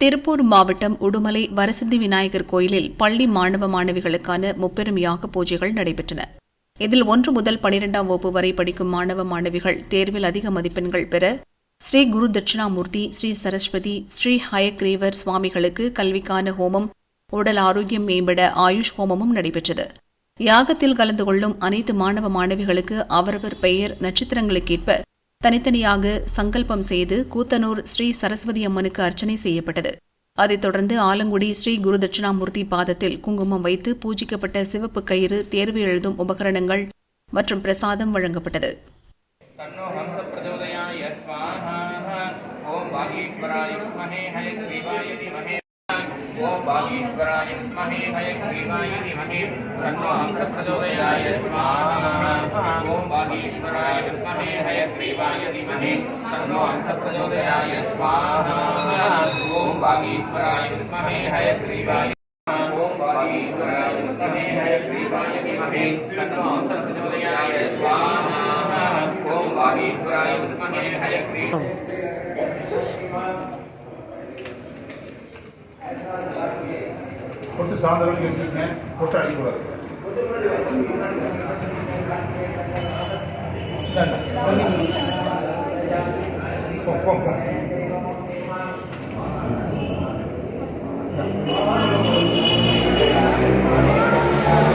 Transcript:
திருப்பூர் மாவட்டம் உடுமலை வரசித்தி விநாயகர் கோயிலில் பள்ளி மாணவ மாணவிகளுக்கான முப்பெரும் யாக பூஜைகள் நடைபெற்றன. இதில் ஒன்று முதல் பனிரெண்டாம் வகுப்பு வரை படிக்கும் மாணவ மாணவிகள் தேர்வில் அதிக மதிப்பெண்கள் பெற ஸ்ரீ குரு தட்சிணாமூர்த்தி ஸ்ரீ சரஸ்வதி ஸ்ரீ ஹயக்ரீவர் சுவாமிகளுக்கு கல்விக்கான ஹோமம் உடல் ஆரோக்கியம் மேம்பட ஆயுஷ் ஹோமமும் நடைபெற்றது. யாகத்தில் கலந்து கொள்ளும் அனைத்து மாணவ மாணவிகளுக்கு அவரவர் பெயர் நட்சத்திரங்களுக்கேற்ப தனித்தனியாக சங்கல்பம் செய்து கூத்தனூர் ஸ்ரீ சரஸ்வதி அம்மனுக்கு அர்ச்சனை செய்யப்பட்டது. அதைத் தொடர்ந்து ஆலங்குடி ஸ்ரீ குரு தட்சிணாமூர்த்தி பாதத்தில் குங்குமம் வைத்து பூஜிக்கப்பட்ட சிவப்பு கயிறு தேர்வு எழுதும் உபகரணங்கள் மற்றும் பிரசாதம் வழங்கப்பட்டது. ஓம் பாகீஸ்வராய மகே ஹய கிரீவாய மகே தன்னோ அங்க பிரச்சோதயாய ஸ்வாஹா ओम बागीश्वराय विद्महे हयग्रीवाय धीमहि तन्नो हंसप्रचोदयाय स्वाहा ओम बागीश्वराय विद्महे हयग्रीवाय ओम बागीश्वराय विद्महे हयग्रीवाय धीमहि तन्नो हंसप्रचोदयाय स्वाहा ओम बागीश्वराय विद्महे हयग्रीव ಕೊಟ್ಟು ಸಾಂದ್ರಲ್ಲಿ ಕೊಟ್ಟಾಡಿಕೊಳ್ಳಬೇಕು นั่นน่ะกล้องกล้